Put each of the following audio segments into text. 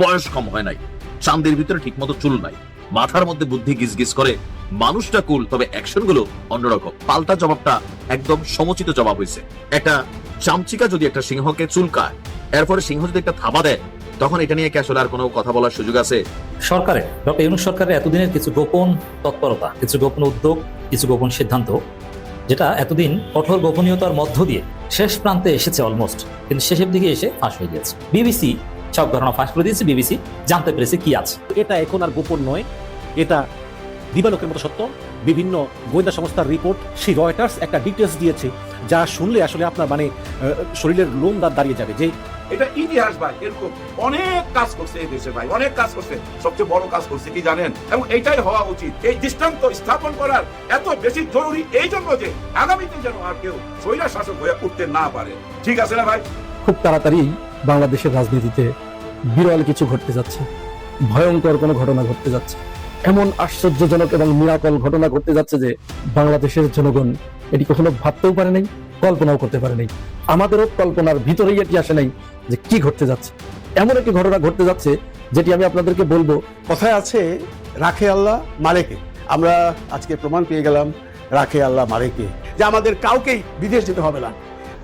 বয়স কম হয় নাই। চাঁদের ভিতরে ঠিকমতো চুল নাই। মাথার মধ্যে বুদ্ধি গিজগিজ করে মানুষটা কুল, তবে অ্যাকশনগুলো অন্যরকম। পাল্টা জবাবটা একদম সমচিত জবাব হয়েছে একটা চামচিকা যদি একটা সিংহকে চুলকায়, এরপরে সিংহ যদি একটা থাবা দেয়, তখন এটা নিয়ে আসলে আর কোনো কথা বলার সুযোগ আছে? সরকারের, ডক্টর ইউনুস সরকারের এতদিনের কিছু গোপন তৎপরতা, কিছু গোপন উদ্যোগ, কিছু গোপন সিদ্ধান্ত, যেটা এতদিন কঠোর গোপনীয়তার মধ্য দিয়ে শেষ প্রান্তে এসেছে অলমোস্ট, কিন্তু শেষের দিকে এসে ফাঁস হয়ে গেছে। বিবিসি সব ঘটনা ফাঁস করে দিয়েছে বিবিসি জানতে পেরেছে কি আছে। এটা এখন আর গোপন নয় এটা দিবালোকের মতো সত্য। বিভিন্ন গোয়েন্দা সংস্থার রিপোর্ট সেই রয়টার্স একটা ডিটেলস দিয়েছে যা শুনলে আসলে আপনার মানে আহ, শরীরের লোম দাঁত দাঁড়িয়ে যাবে। যে এটা ইতিহাস ভাই এরকম অনেক কাজ করছে এই দেশে ভাই অনেক কাজ করছে সবচেয়ে বড় কাজ করছে কি জানেন? এবং এটাই হওয়া উচিত এই দৃষ্টান্ত স্থাপন করার এত বেশি জরুরি এই জন্য যে আগামীতে যেন আর কেউ স্বৈরা শাসক হয়ে উঠতে না পারে। ঠিক আছে না ভাই? খুব তাড়াতাড়ি বাংলাদেশের রাজনীতিতে বিরল কিছু ঘটতে যাচ্ছে। ভয়ঙ্কর কোনো ঘটনা ঘটতে যাচ্ছে। এমন আশ্চর্যজনক এবং মিরাকল ঘটনা ঘটতে যাচ্ছে যে বাংলাদেশের জনগণ এটি কখনো ভাবতেও পারে নাই, কল্পনাও করতে পারে নাই। আমাদেরও কল্পনার ভিতরেই এটি আসে নাই যে কি ঘটতে যাচ্ছে। এমন একটি ঘটনা ঘটতে যাচ্ছে যেটি আমি আপনাদেরকে বলব। কথায় আছে, রাখে আল্লাহ মারেকে আমরা আজকে প্রমাণ পেয়ে গেলাম, রাখে আল্লাহ মারেকে যে আমাদের কাউকেই বিদেশ যেতে হবে না।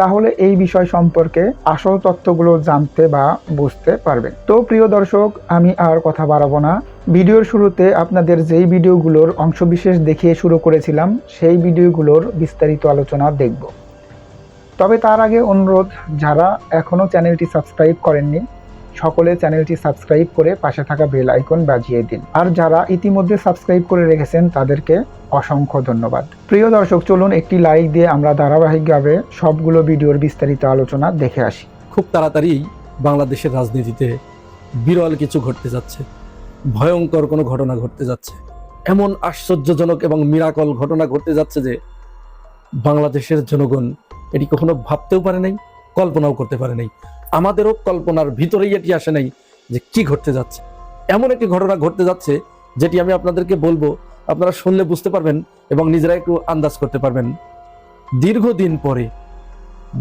তাহলে এই বিষয় সম্পর্কে আসল তথ্যগুলো জানতে বা বুঝতে পারবেন। তো প্রিয় দর্শক, আমি আর কথা বাড়াবো না। ভিডিওর শুরুতে আপনাদের যেই ভিডিওগুলোর অংশবিশেষ দেখিয়ে শুরু করেছিলাম, সেই ভিডিওগুলোর বিস্তারিত আলোচনা দেখব। তবে তার আগে অনুরোধ, যারা এখনও চ্যানেলটি সাবস্ক্রাইব করেননি সকলে চ্যানেলটি সাবস্ক্রাইব করে পাশে থাকা বেল আইকন বাজিয়ে দিন। আর যারা ইতিমধ্যে সাবস্ক্রাইব করে রেখেছেন, তাদেরকে অসংখ্য ধন্যবাদ। প্রিয় দর্শক, চলুন একটি লাইক দিয়ে আমরা ধারাবাহিকভাবে সবগুলো ভিডিওর বিস্তারিত আলোচনা দেখে আসি। খুব তাড়াতাড়ি বাংলাদেশের রাজনীতিতে বিরল কিছু ঘটতে যাচ্ছে। ভয়ঙ্কর কোনো ঘটনা ঘটতে যাচ্ছে। এমন আশ্চর্যজনক এবং মিরাকল ঘটনা ঘটতে যাচ্ছে যে বাংলাদেশের জনগণ এটি কখনো ভাবতেও পারে নাই, কল্পনাও করতে পারে নাই। আমাদেরও কল্পনার ভিতরেই এটি আসে নাই যে কি ঘটতে যাচ্ছে। এমন একটি ঘটনা ঘটতে যাচ্ছে, যেটি আমি আপনাদেরকে বলব, আপনারা শুনলে বুঝতে পারবেন এবং নিজেরা একটু আন্দাজ করতে পারবেন। দীর্ঘদিন পরে,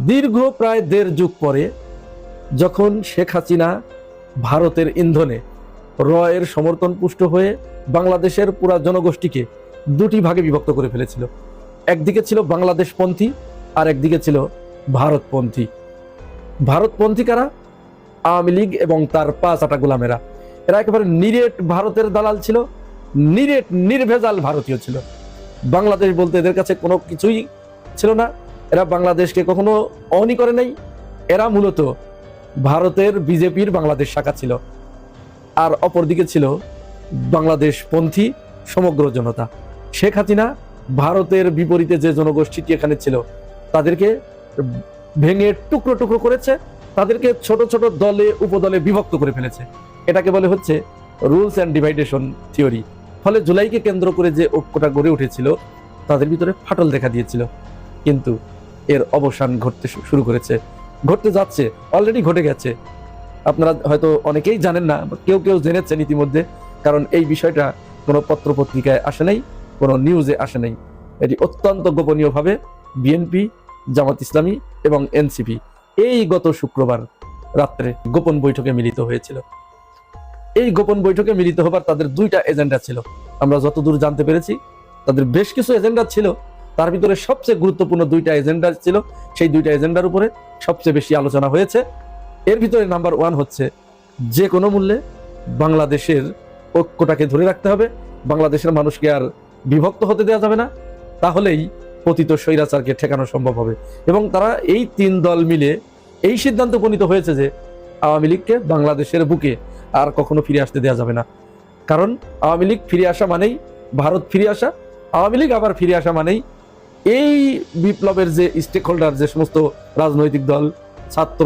দীর্ঘ প্রায় দেড় যুগ পরে, যখন শেখ হাসিনা ভারতের ইন্ধনে রয়ের সমর্থন পুষ্ট হয়ে বাংলাদেশের পুরা জনগোষ্ঠীকে দুটি ভাগে বিভক্ত করে ফেলেছিল। একদিকে ছিল বাংলাদেশপন্থী, আর একদিকে ছিল ভারতপন্থী। ভারতপন্থী কারা? আওয়ামী লীগ এবং তার পাঁচ আটা গোলামেরা। এরা একেবারে নিরেট ভারতের দালাল ছিল, নিরেট নির্ভেজাল ভারতীয় ছিল। বাংলাদেশ বলতে এদের কাছে কোনো কিছুই ছিল না। এরা বাংলাদেশকে কখনো অনই করে নাই। এরা মূলত ভারতের বিজেপির বাংলাদেশ শাখা ছিল। আর অপরদিকে ছিল বাংলাদেশ পন্থী সমগ্র জনতা। শেখ হাসিনা ভারতের বিপরীতে যে জনগোষ্ঠীটি এখানে ছিল, তাদেরকে ভেঙে টুকরো টুকরো করেছে, তাদেরকে ছোট ছোট দলে, উপদলে বিভক্ত করে ফেলেছে। এটাকে বলে হচ্ছে রুলস অ্যান্ড ডিভাইডেশন থিওরি। ফলে জুলাইকে কেন্দ্র করে যে ঐক্যটা গড়ে উঠেছিল, তাদের ভিতরে ফাটল দেখা দিয়েছিল। কিন্তু এর অবসান ঘটতে শুরু করেছে। ঘটতে যাচ্ছে অলরেডি ঘটে গেছে। আপনারা হয়তো অনেকেই জানেন না কেউ কেউ জেনেছেন ইতিমধ্যে, কারণ এই বিষয়টা কোনো পত্র পত্রিকায় আসে নাই, কোনো নিউজে আসে নাই। এটি অত্যন্ত গোপনীয়ভাবে বিএনপি জামাত ইসলামী এবং এনসিপি। এই গত শুক্রবার রাত্রে গোপন বৈঠকে মিলিত হয়েছিল। এই গোপন বৈঠকে মিলিত হবার তাদের দুইটা এজেন্ডা ছিল। আমরা যতদূর জানতে পেরেছি, তাদের বেশ কিছু এজেন্ডা ছিল। তার ভিতরে সবচেয়ে গুরুত্বপূর্ণ দুইটা এজেন্ডা ছিল। সেই দুইটা এজেন্ডার উপরে সবচেয়ে বেশি আলোচনা হয়েছে। এর ভিতরে নাম্বার ওয়ান হচ্ছে, যে কোনো মূল্যে বাংলাদেশের ঐক্যটাকে ধরে রাখতে হবে। বাংলাদেশের মানুষকে আর বিভক্ত হতে দেওয়া যাবে না। তাহলেই পতিত স্বৈরাচারকে ঠেকানো সম্ভব হবে। এবং তারা এই তিন দল মিলে এই সিদ্ধান্ত উপনীত হয়েছে যে আওয়ামী লীগকে বাংলাদেশের বুকে আর কখনো ফিরে আসতে দেওয়া যাবে না। কারণ আওয়ামী লীগ ফিরে আসা মানেই ভারত ফিরে আসা, আওয়ামী লীগ আবার ফিরে আসা মানেই এই বিপ্লবের যে স্টেক হোল্ডার যে সমস্ত রাজনৈতিক দল, ছাত্র,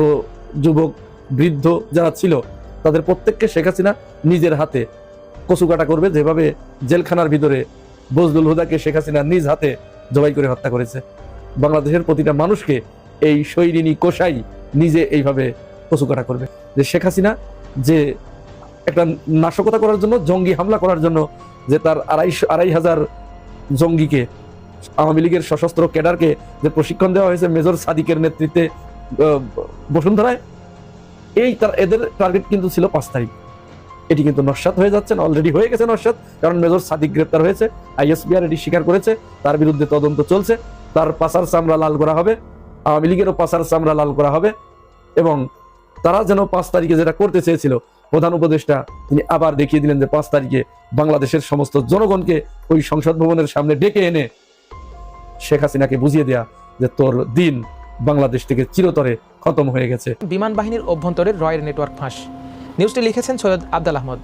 যুবক, বৃদ্ধ যারা ছিল, তাদের প্রত্যেককে শেখ হাসিনা নিজের হাতে কচুকাটা করবে। যেভাবে জেলখানার ভিতরে বজলুল হুদাকে শেখ হাসিনা নিজ হাতে জবাই করে হত্যা করেছে। বাংলাদেশের প্রতিটা মানুষকে এই শৈরিনী কোষাই নিজে এইভাবে কচুকাটা করবে। যে শেখ হাসিনা যে একটা নাশকতা করার জন্য, জঙ্গি হামলা করার জন্য যে তার আড়াইশো আড়াই হাজার জঙ্গিকে, আওয়ামী লীগের সশস্ত্র ক্যাডারকে যে প্রশিক্ষণ দেওয়া হয়েছে মেজর সাদিকের নেতৃত্বে বসুন্ধরায়, এই তার এদের টার্গেট কিন্তু ছিল পাঁচ তারিখ। এটি কিন্তু নস্বাত হয়ে যাচ্ছে অলরেডি হয়ে গেছে নস্বাত, কারণ মেজর সাদিক গ্রেপ্তার হয়েছে আইএসপিআর এটি স্বীকার করেছে, তার বিরুদ্ধে তদন্ত চলছে, তার পাসার চামড়া লাল করা হবে, আওয়ামী লীগেরও পাসার চামড়া লাল করা হবে, এবং তারা যেন পাঁচ তারিখে যেটা করতে চেয়েছিল, প্রধান উপদেষ্টা, তিনি আবার দেখিয়ে দিলেন যে পাঁচ তারিখে বাংলাদেশের সমস্ত জনগণকে ওই সংসদ ভবনের সামনে ডেকে এনে শেখ হাসিনাকে বুঝিয়ে দেয়া যে তোর দিন বাংলাদেশ থেকে চিরতরে খতম হয়ে গেছে। বিমান বাহিনীর অভ্যন্তরের রয়ের নেটওয়ার্ক ফাঁস। নিউজটি লিখেছেন সৈয়দ আব্দাল আহমদ।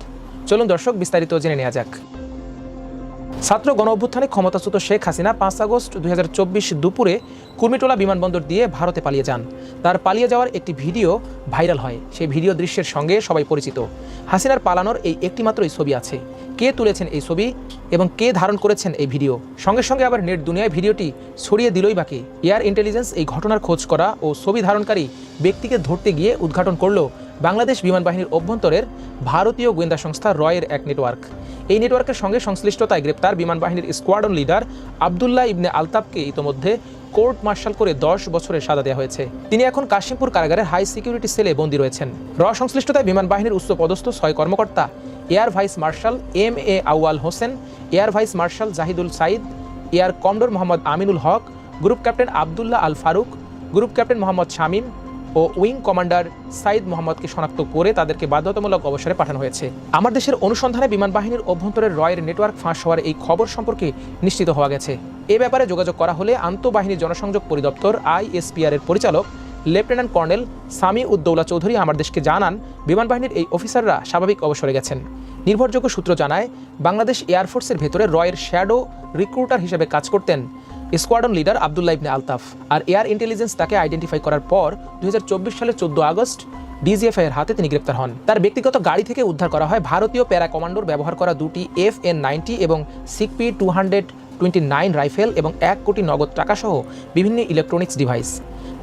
চলুন দর্শক, বিস্তারিত জেনে নেওয়া যাক। ছাত্র গণ অভ্যুত্থানে ক্ষমতাচ্যুত শেখ হাসিনা পাঁচ আগস্ট দুই হাজার চব্বিশ দুপুরে কুর্মিটোলা বিমানবন্দর দিয়ে ভারতে পালিয়ে যান। তার পালিয়ে যাওয়ার একটি ভিডিও ভাইরাল হয়। সেই ভিডিও দৃশ্যের সঙ্গে সবাই পরিচিত। হাসিনার পালানোর এই একটিমাত্রই ছবি আছে। কে তুলেছেন এই ছবি এবং কে ধারণ করেছেন এই ভিডিও? সঙ্গে সঙ্গে আবার নেট দুনিয়ায় ভিডিওটি ছড়িয়ে দিলই বাকি। এয়ার ইন্টেলিজেন্স এই ঘটনার খোঁজ করা ও ছবি ধারণকারী ব্যক্তিকে ধরতে গিয়ে উদ্ঘাটন করল বাংলাদেশ বিমান বাহিনীর অভ্যন্তরের ভারতীয় গোয়েন্দা সংস্থা রয়ের এক নেটওয়ার্ক। এই নেটওয়ার্কের সঙ্গে সংশ্লিষ্টতায় গ্রেপ্তার বিমান বাহিনীর স্কোয়াডন লিডার আবদুল্লাহ ইবনে আলতাবকে ইতোমধ্যে কোর্ট মার্শাল করে দশ বছরের সাজা দেওয়া হয়েছে। তিনি এখন কাশিমপুর কারাগারের হাই সিকিউরিটি সেলে বন্দী রয়েছেন। র সংশ্লিষ্টতায় বিমান বাহিনীর উচ্চপদস্থ ছয় কর্মকর্তা, air vice marshal M A Awal Hossain, air vice marshal Zahidul Saeed, air commodore Mohammad Aminul Haque, group captain Abdullah Al Faruk, group captain Mohammad Shamim O wing commander Saeed মোহাম্মদকে শনাক্ত করে তাদেরকে বাধ্যতামূলক অবসরে পাঠানো হয়েছে। আমার দেশের অনুসন্ধানে বিমান বাহিনীর অভ্যন্তরের রয়ের নেটওয়ার্ক ফাঁস হওয়ার এই খবর সম্পর্কে নিশ্চিত হওয়া গেছে। এ ব্যাপারে যোগাযোগ করা হলে আন্তঃবাহিনী জনসংযোগ পরিদপ্তর আইএসপিআর এর পরিচালক, লেফটেন্যান্ট কর্নেল সামি উদ্দৌলা চৌধুরী আমার দেশকে জানান, বিমান বাহিনীর এই অফিসাররা স্বাভাবিক অবসরে গেছেন। নির্ভরযোগ্য সূত্র জানায়, বাংলাদেশ এয়ারফোর্সের ভেতরে রয়ের শ্যাডো রিক্রুটার হিসেবে কাজ করতেন স্কোয়াডন লিডার আবদুল্লাহ ইবনে আলতাফ। আর এয়ার ইন্টেলিজেন্স তাকে আইডেন্টিফাই করার পর দু হাজার চব্বিশ সালের চোদ্দ আগস্ট ডিজিএফআই এর হাতে তিনি গ্রেপ্তার হন। তার ব্যক্তিগত গাড়ি থেকে উদ্ধার করা হয় ভারতীয় প্যারা কমান্ডোর ব্যবহার করা দুটি এফ এন নাইনটি এবং সিকপি two hundred twenty nine rifle এবং এক কোটি নগদ টাকা সহ বিভিন্ন ইলেকট্রনিক্স ডিভাইস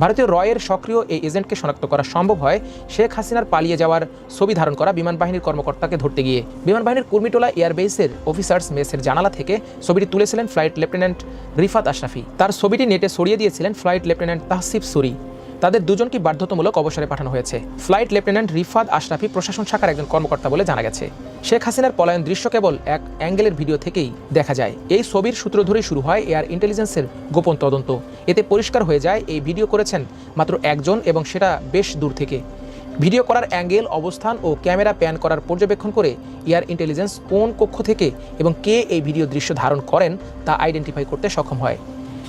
ভারতীয় রয়ের সক্রিয় এই এজেন্টকে শনাক্ত করা সম্ভব হয়, শেখ হাসিনার পালিয়ে যাওয়ার ছবি ধারণ করা বিমান বাহিনীর কর্মকর্তাকে ধরতে গিয়ে। বিমান বাহিনীর কুর্মিটোলা এয়ারবেসের অফিসার্স মেসের জানালা থেকে ছবিটি তুলেছিলেন ফ্লাইট লেফটেন্যান্ট রিফাত আশরাফি। তার ছবিটি নেটে সরিয়ে দিয়েছিলেন ফ্লাইট লেফটেন্যান্ট তাহসিফ সুরি। তাদের দুজনকে বাধ্যতামূলক অবসরে পাঠানো হয়েছে। ফ্লাইট লেফটেন্যান্ট রিফাত আশরাফি প্রশাসন শাখার একজন কর্মকর্তা বলে জানা গেছে। শেখ হাসিনার পলায়ন দৃশ্য কেবল এক অ্যাঙ্গেলের ভিডিও থেকেই দেখা যায়। এই ছবির সূত্র ধরেই শুরু হয় এয়ার ইন্টেলিজেন্সের গোপন তদন্ত। এতে পরিষ্কার হয়ে যায়, এই ভিডিও করেছেন মাত্র একজন এবং সেটা বেশ দূর থেকে। ভিডিও করার অ্যাঙ্গেল, অবস্থান ও ক্যামেরা প্যান করার পর্যবেক্ষণ করে এয়ার ইন্টেলিজেন্স কোন কক্ষ থেকে এবং কে এই ভিডিও দৃশ্য ধারণ করেন তা আইডেন্টিফাই করতে সক্ষম হয়।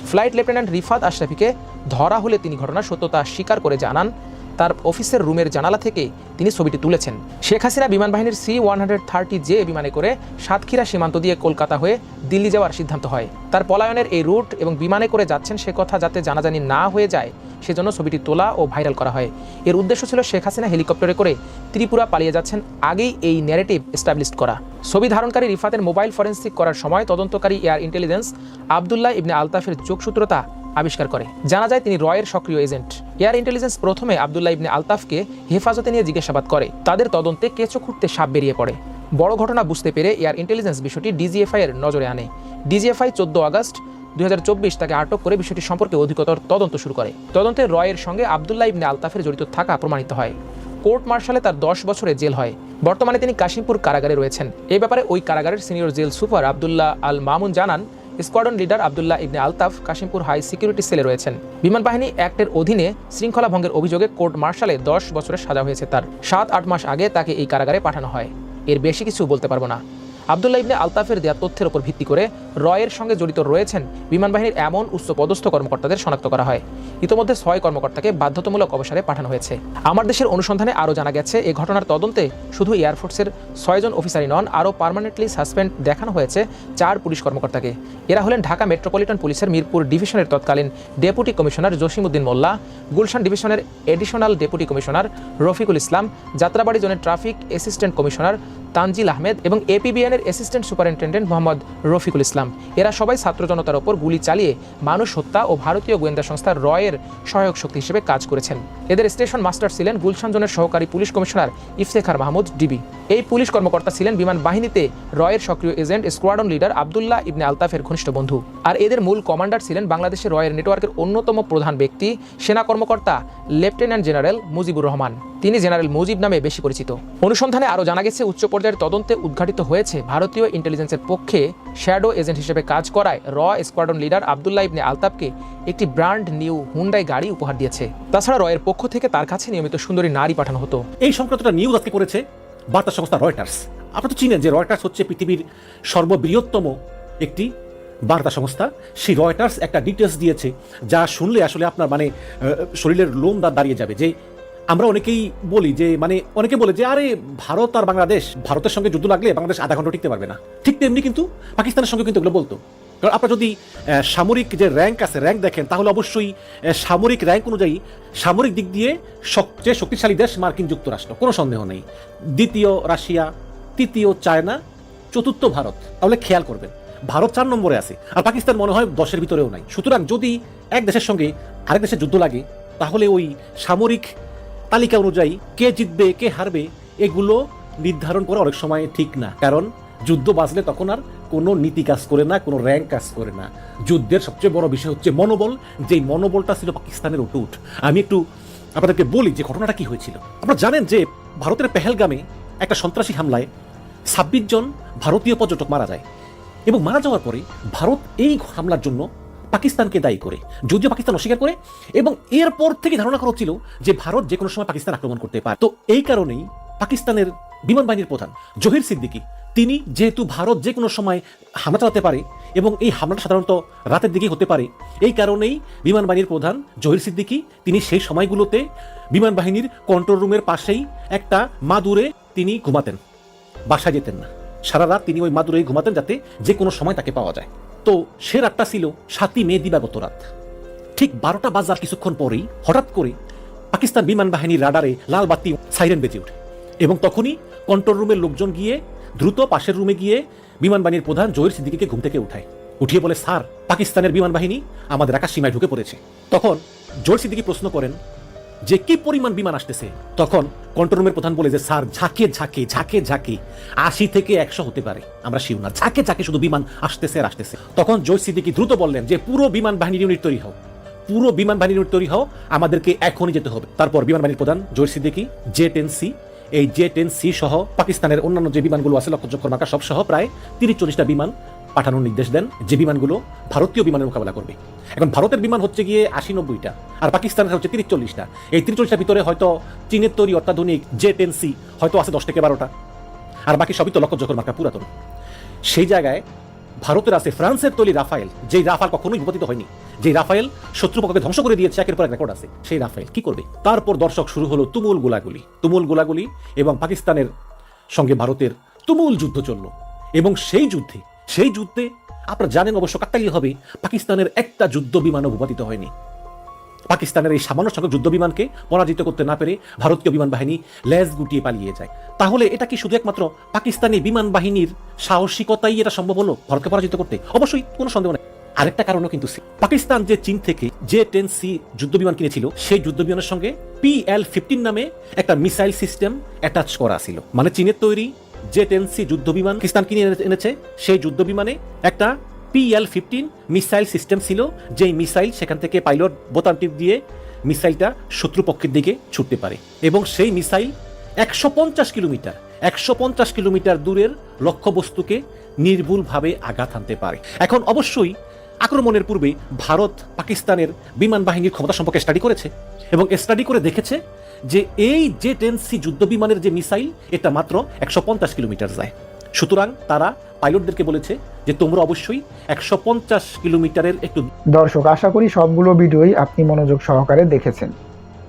ফ্লাইট লেফটেন্যান্ট রিফাত আশরাফিকে ধরা হলে তিনি ঘটনার সত্যতা স্বীকার করে জানান তার অফিসের রুমের জানালা থেকে তিনি ছবিটি তুলেছেন। শেখ হাসিনা বিমান বাহিনীর C one hundred thirty J বিমানে করে সাতক্ষীরা সীমান্ত দিয়ে কলকাতা হয়ে দিল্লি যাওয়ার সিদ্ধান্ত হয়। তার পলায়নের এই রুট এবং বিমানে করে যাচ্ছেন সে কথা যাতে জানাজানি না হয়ে যায়, সেজন্য ছবিটি তোলা ও ভাইরাল করা হয়। এর উদ্দেশ্য ছিল শেখ হাসিনা হেলিকপ্টারে করে ত্রিপুরা পালিয়ে যাচ্ছেন, আগেই এই ন্যারেটিভ এস্টাবলিশ করা। ছবি ধারণকারী রিফাতের মোবাইল ফরেন্সিক করার সময় তদন্তকারী এয়ার ইন্টেলিজেন্স আবদুল্লাহ ইবনে আলতাফের যোগসূত্রতা আবিষ্কার করে। জানা যায় তিনি রয়ের সক্রিয় এজেন্ট। এয়ার ইন্টেলিজেন্স প্রথমে আবদুল্লাহ ইবনে আলতাফকে হেফাজতে নিয়ে জিজ্ঞাসাবাদ করে। তাদের তদন্তে কেঁচো খুঁড়তে সাপ বেরিয়ে পড়ে। বড় ঘটনা বুঝতে পেরে এয়ার ইন্টেলিজেন্স বিষয়টি ডিজিএফআই এর নজরে আনে। ডিজিএফআই চোদ্দ আগস্ট দুই তাকে আটক করে বিষয়টি সম্পর্কে অধিকতর তদন্ত শুরু করে। তদন্তে রয়ের সঙ্গে আবদুল্লাহ ইবনে আলতাফের জড়িত থাকা প্রমাণিত হয়। কোর্ট মার্শালে তার দশ বছরের জেল হয়। বর্তমানে তিনি কাশিমপুর কারাগারে রয়েছেন। এই ব্যাপারে ওই কারাগারের senior jail super Abdullah Al Mamun জানান squadron leader Abdullah Ibne Altaf Kashimpur high security সেলে রয়েছেন। বিমান বাহিনী অ্যাক্টের অধীনে শৃঙ্খলা ভঙ্গের অভিযোগে কোর্ট মার্শালে দশ বছরের সাজা হয়েছে তার। সাত আট মাস আগে তাকে এই কারাগারে পাঠানো হয়। এর বেশি কিছু বলতে পারব না। আবদুল্লাহ ইবনে আলতাফের দেওয়া তথ্যের উপর ভিত্তি করে রয়ের সঙ্গে জড়িত রয়েছেন বিমান বাহিনীর এমন উচ্চপদস্থ কর্মকর্তাদের শনাক্ত করা হয়। ইতোমধ্যে ছয় কর্মকর্তাকে বাধ্যতামূলক অবসরে পাঠানো হয়েছে। আমার দেশের অনুসন্ধানে আরও জানা গেছে এই ঘটনার তদন্তে শুধু এয়ারফোর্সের ছয়জন অফিসারই নন, আরও পার্মানেন্টলি সাসপেন্ড দেখানো হয়েছে চার পুলিশ কর্মকর্তাকে। এরা হলেন ঢাকা মেট্রোপলিটন পুলিশের মিরপুর ডিভিশনের তৎকালীন ডেপুটি কমিশনার জসিমউদ্দিন মোল্লা, গুলশান ডিভিশনের additional deputy commissioner Rafiqul Islam, Jatrabari জোনের traffic assistant commissioner Tanjil Ahmed এবং এপিবিএনের রয়ের অ্যাসিস্ট্যান্ট সুপারিনটেন্ডেন্ট মোহাম্মদ রফিকুল ইসলাম। এরা সবাই ছাত্র জনতার ওপর গুলি চালিয়ে মানুষ হত্যা ও ভারতীয় গোয়েন্দা সংস্থা রয়ের সহায়ক শক্তি হিসেবে কাজ করেছেন। এদের স্টেশন মাস্টার ছিলেন গুলশান জোনের সহকারী police commissioner Iftekhar Mahmud DB. এই পুলিশ কর্মকর্তা ছিলেন বিমান বাহিনীতে রয়ের সক্রিয় agent squadron leader Abdullah Ibne আলতাফের ঘনিষ্ঠ বন্ধু। আর এদের মূল কমান্ডার ছিলেন বাংলাদেশের রয়ের নেটওয়ার্কের অন্যতম প্রধান ব্যক্তি, সেনা কর্মকর্তা লেফটেন্যান্ট জেনারেল মুজিবুর রহমান। তিনি জেনারেল মুজিব নামে বেশি পরিচিত। অনুসন্ধানে আরও জানা গেছে, উচ্চ পর্যায়ের তদন্তে উদ্ঘাটিত হয়েছে ভারতীয় ইন্টেলিজেন্সের পক্ষে শ্যাডো এজেন্ট হিসেবে কাজ করায় র স্কোয়াডন লিডার আবদুল্লাহ ইবনে আলতাফকে একটি ব্র্যান্ড নিউ হুন্ডাই গাড়ি উপহার দিয়েছে। তাছাড়া রয়ের পক্ষ থেকে তার কাছে নিয়মিত সুন্দরী নারী পাঠানো হতো। এই সংক্রান্তটা নিউজ আজকে করেছে বার্তা সংস্থা রয়টার্স আপনারা তো চিনেন যে রয়টার্স হচ্ছে পৃথিবীর সর্ববৃহত্তম একটি বার্তা সংস্থা। সেই রয়টার্স একটা ডিটেলস দিয়েছে যা শুনলে আসলে আপনার মানে শরীরের লোম দাঁড়িয়ে যাবে যে আমরা অনেকেই বলি যে মানে অনেকে বলে যে, আরে, ভারত আর বাংলাদেশ, ভারতের সঙ্গে যুদ্ধ লাগলে বাংলাদেশ আধা ঘণ্টা টিকতে পারবে না। ঠিক তেমনি কিন্তু পাকিস্তানের সঙ্গে কিন্তু এগুলো বলতো। কারণ আপনারা যদি সামরিক যে র্যাঙ্ক আছে র্যাঙ্ক দেখেন, তাহলে অবশ্যই সামরিক র্যাঙ্ক অনুযায়ী সামরিক দিক দিয়ে সবচেয়ে শক্তিশালী দেশ মার্কিন যুক্তরাষ্ট্র, কোনো সন্দেহ নেই। দ্বিতীয় রাশিয়া, তৃতীয় চায়না, চতুর্থ ভারত। তাহলে খেয়াল করবেন, ভারত চার নম্বরে আছে, আর পাকিস্তান মনে হয় দশের ভিতরেও নাই। সুতরাং যদি এক দেশের সঙ্গে আরেক দেশের যুদ্ধ লাগে, তাহলে ওই সামরিক তালিকা অনুযায়ী কে জিতবে, কে হারবে, এগুলো নির্ধারণ করা অনেক সময় ঠিক না। কারণ যুদ্ধ বাঁচলে তখন আর কোনো নীতি কাজ করে না, কোনো র্যাঙ্ক কাজ করে না। যুদ্ধের সবচেয়ে বড় বিষয় হচ্ছে মনোবল। যেই মনোবলটা ছিল পাকিস্তানের অটুট আমি একটু আপনাদেরকে বলি যে ঘটনাটা কি হয়েছিল। আপনারা জানেন যে ভারতের পেহেলগামে একটা সন্ত্রাসী হামলায় ছাব্বিশ জন ভারতীয় পর্যটক মারা যায়। এবং মারা যাওয়ার পরে ভারত এই হামলার জন্য পাকিস্তানকে দায়ী করে, যদিও পাকিস্তান অস্বীকার করে, এবং এরপর থেকে ধারণা করা হচ্ছিল যে ভারত যে কোনো সময় পাকিস্তান আক্রমণ করতে পারে। তো এই কারণেই পাকিস্তানের বিমান বাহিনীর প্রধান জহির সিদ্দিকি, তিনি যেহেতু ভারত যে কোনো সময় হামলা চালাতে পারে এবং এই হামলাটা সাধারণত রাতের দিকেই হতে পারে, এই কারণেই বিমান বাহিনীর প্রধান জহির সিদ্দিকি, তিনি সেই সময়গুলোতে বিমান বাহিনীর কন্ট্রোল রুমের পাশেই একটা মাদুরে তিনি ঘুমাতেন। বাসায় যেতেন না। সারা রাত তিনি ওই মাদুরেই ঘুমাতেন যাতে যে কোনো সময় তাকে পাওয়া যায়। তো সে রাতটা ছিল সাতই মে দিবাগত রাত। ঠিক বারোটা বাজার কিছুক্ষণ পরেই হঠাৎ করে পাকিস্তান বিমান বাহিনীর রাডারে লাল বাতি সাইরেন বেজে ওঠে এবং তখনই কন্ট্রোল রুমের লোকজন গিয়ে দ্রুত পাশের রুমে গিয়ে বিমান বাহিনীর প্রধান জহির সিদ্দিকিকে ঘুম থেকে উঠায়। উঠিয়ে বলে, স্যার, পাকিস্তানের বিমান বাহিনী আমাদের আকাশ সীমায় ঢুকে পড়েছে। তখন জহির সিদ্দিকি প্রশ্ন করেন যে কি পরিমাণ বিমান আসতেছে? তখন কন্ট্রোল রুমের প্রধান বলে যে, স্যার, ঝাঁকে ঝাঁকে ঝাঁকে ঝাঁকে, আশি থেকে একশো হতে পারে। আমরা শিউ না। ঝাঁকে ঝাঁকে শুধু বিমান আসতেছে আর আসতেছে। তখন জয় সিদ্দিকি দ্রুত বললেন যে, পুরো বিমান বাহিনী ইউনিট তৈরি হও। পুরো বিমান বাহিনী ইউনিট তৈরি হও। আমাদেরকে এখনই যেতে হবে। তারপর বিমান বাহিনীর প্রধান Joy Siddiqui, J ten C, এই জে টেন সি সহ পাকিস্তানের অন্যান্য যে বিমানগুলো আছে লক্ষ চক্কর মার্কা সব সহ প্রায় তিরিশ চল্লিশটা বিমান পাঠানোর নির্দেশ দেন যে বিমানগুলো ভারতীয় বিমানের মোকাবেলা করবে। এখন ভারতের বিমান হচ্ছে গিয়ে আশি নব্বইটা, আর পাকিস্তানের হচ্ছে তিরিশ চল্লিশটা। এই তিরিশ চল্লিশটার ভিতরে হয়তো চীনের তৈরি অত্যাধুনিক জে টেন সি হয়তো আছে দশ থেকে বারোটা, আর বাকি সবই তো লক্ষ চক্কর মার্কা পুরাতন। সেই জায়গায় ভারতের আছে ফ্রান্সের তৈরি রাফায়েল, যেই রাফাল কখনোই বিপতিত হয়নি। যে রাফায়েল শত্রুপক্ষকে ধ্বংস করে দিয়েছে, একের পর এক রেকর্ড আছে। সেই রাফায়েল কি করবে? তারপর দর্শক শুরু হলো তুমুল গোলাগুলি তুমুল গোলাগুলি এবং পাকিস্তানের সঙ্গে ভারতের তুমুল যুদ্ধ চলল। এবং সেই যুদ্ধে সেই যুদ্ধে আপনারা জানেন অবশ্য কাকতালীয় হবে, পাকিস্তানের একটা যুদ্ধ বিমানও ভূপাতিত হয়নি। পাকিস্তানের এই সামান্য সংখ্যক যুদ্ধ বিমানকে পরাজিত করতে না পেরে ভারতীয় বিমান বাহিনী লেজ গুটিয়ে পালিয়ে যায়। তাহলে এটা কি শুধু একমাত্র পাকিস্তানি বিমান বাহিনীর সাহসিকতাই এটা সম্ভব হলো ভারতকে পরাজিত করতে? অবশ্যই কোনো সন্দেহ নেই। আরেকটা কারণও কিন্তু পাকিস্তান যে চীন থেকে যে টেন সি যুদ্ধ বিমান কিনেছিল, সেই যুদ্ধ বিমানের সঙ্গে পি এল ফিফটিন নামে একটা মিসাইল সিস্টেম অ্যাটাচ করা ছিল। মানে চীনের তৈরি যে টেন্সি যুদ্ধ বিমান পাকিস্তান কিনে এনেছে সেই যুদ্ধ বিমানে একটা পিএল ফিফটিন মিসাইল সিস্টেম ছিল, যেই মিসাইল সেখান থেকে পাইলট বোতাম টিপ দিয়ে মিসাইলটা শত্রুপক্ষের দিকে ছুটতে পারে। এবং সেই মিসাইল একশো পঞ্চাশ কিলোমিটার, একশো পঞ্চাশ কিলোমিটার দূরের লক্ষ্যবস্তুকে নির্ভুলভাবে আঘাত আনতে পারে। এখন অবশ্যই আক্রমণের পূর্বে ভারত পাকিস্তানের বিমান বাহিনীর ক্ষমতা সম্পর্কে স্টাডি করেছে এবং স্টাডি করে দেখেছে যে এই যে টেন সি যুদ্ধ বিমানের যে মিসাইল এটা মাত্র একশো পঞ্চাশ কিলোমিটার যায়। সুতরাং তারা পাইলটদেরকে বলেছে যে তোমরা অবশ্যই একশো পঞ্চাশ কিলোমিটারের একটু দর্শক, আশা করি সবগুলো ভিডিওই আপনি মনোযোগ সহকারে দেখেছেন।